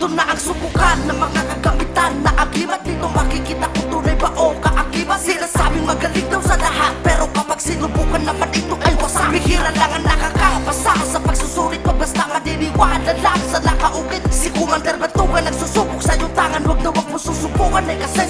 Ito na ang subukan ng mga kagamitan na aglimat Dito makikita kung tunay ba o kaakibat Sila sabing magaling daw sa lahat Pero kapag sinubukan naman ito ay wasak. Bihira lang ang nakakapasa sa pagsusulit Pag basta madiniwala lang sa nakaukit Si Commander Batugan nagsusubok sa iyong tangan Huwag na huwag mo susubukan eh kasi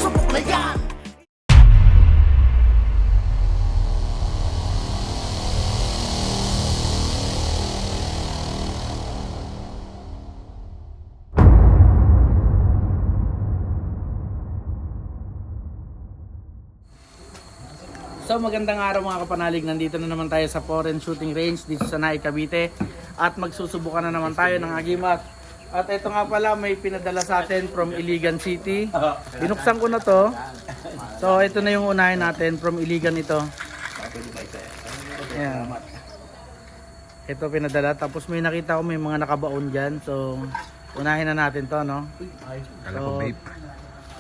So magandang araw mga kapanalig, nandito na naman tayo sa foreign shooting range dito sa Naik, Cavite at magsusubukan na naman tayo ng agimat. At ito nga pala may pinadala sa atin from Iligan City. Binuksan ko na to. So ito na yung unahin natin from Iligan ito. Ayan. Ito pinadala tapos may nakita ko may mga nakabaon dyan. So unahin na natin to no. So.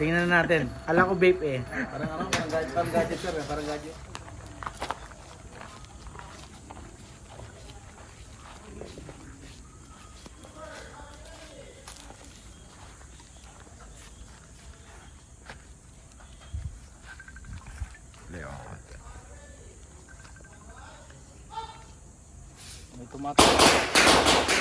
Tingnan na natin. Alam ko vape eh. Parang ano, parang gadget, parang gadget sir eh. Parang gadget. Leon. May tumatak.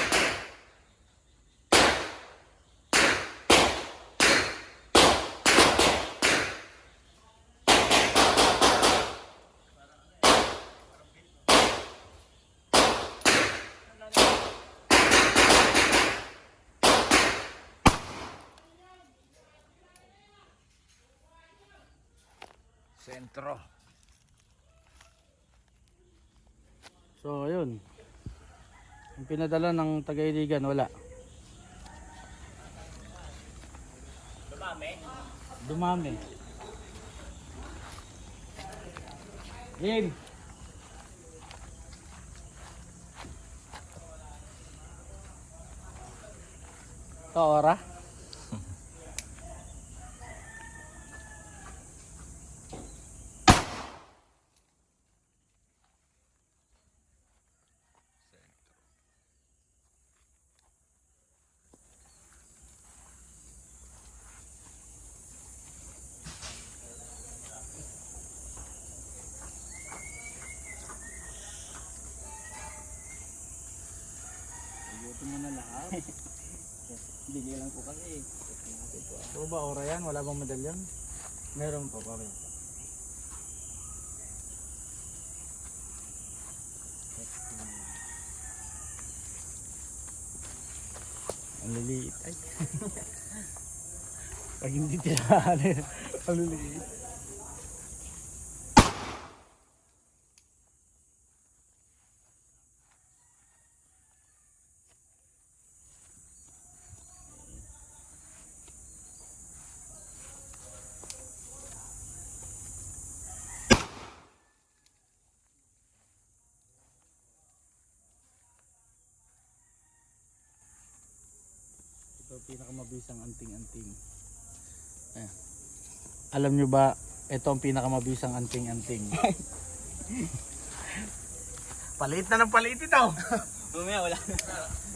Sentro. So, ayun. Ang pinadala ng Tagailigan, wala. Dumami? Dumami. Lim! Ito, Ito mo na lahat. Bigay lang po kasi. Ito ba ora yan? Wala bang medalyon? Meron pa pa. Ang liliit ay. Pag hindi tirahan. Ang liliit. Ito pinakamabisang anting-anting. Ayan. Alam nyo ba, ito ang pinakamabisang anting-anting. palit na ng palit ito. Mamaya wala na.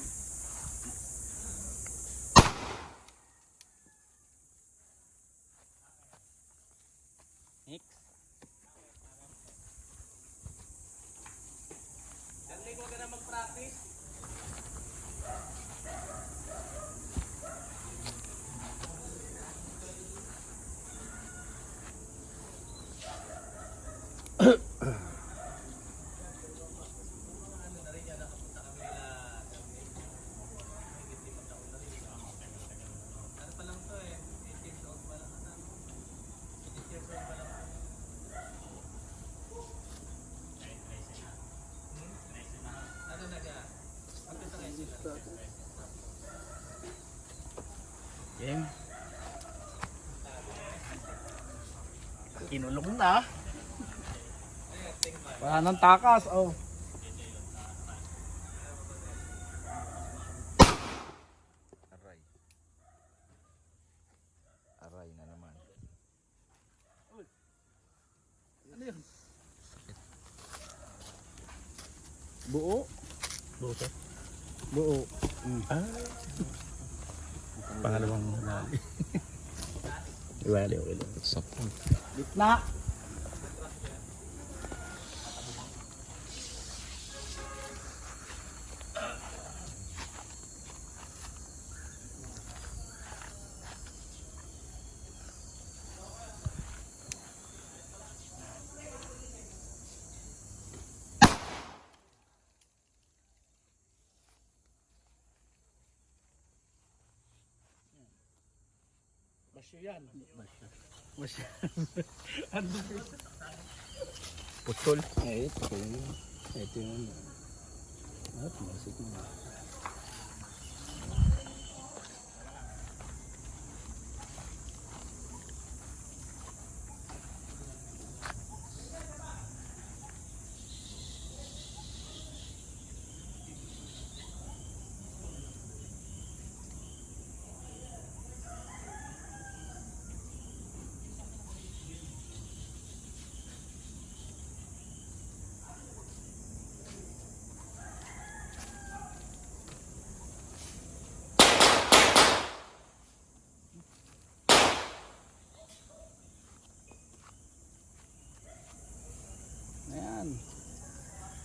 Kinulong na. Wala nang takas. Oh. Aray. Aray na naman. Ano yun? Buo. Buo to? Buo. Mm. Ah. pangalawang nali. Iwali, okay lang. Sapon. Gitna. Basyo yan. Basyo. Basyo. Andun Putol. Eh, ito yun. Ito yun. Ah, pumasok na. Ayan.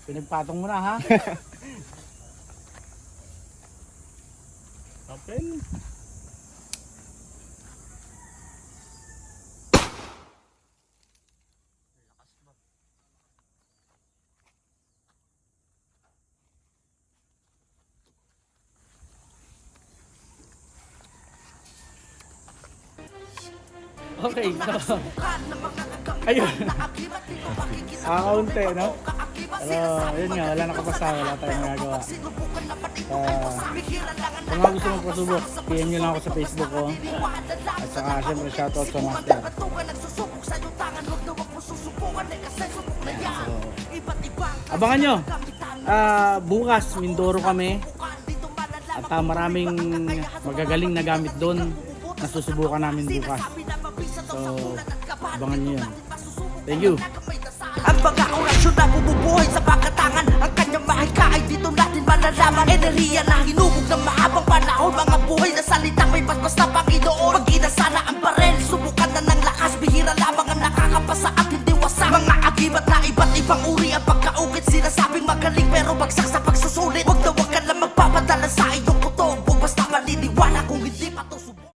Pinagpatong mo na ha. Open. Okay, so, Ayun. Ah, kaunti, no? Pero, sa yun nga, wala nakapasa, wala tayong naman ito Ah, Kung mga gusto magpasubok, PM nyo lang ako sa Facebook ko. At saka, syempre, shoutout sa master. Na na ibang Abangan nyo. na Ah, bukas, Mindoro kami. At ah, maraming magagaling na gamit doon na susubukan namin bukas. So, abangan nyo yun. Thank you. Mga orasyon na bumubuhay sa pagkatangan Ang kanyang mahika ay dito natin malalaman. Enerhiya na hinubog ng mahabang panahon Mga buhay na salita may basbas na Panginoon. sana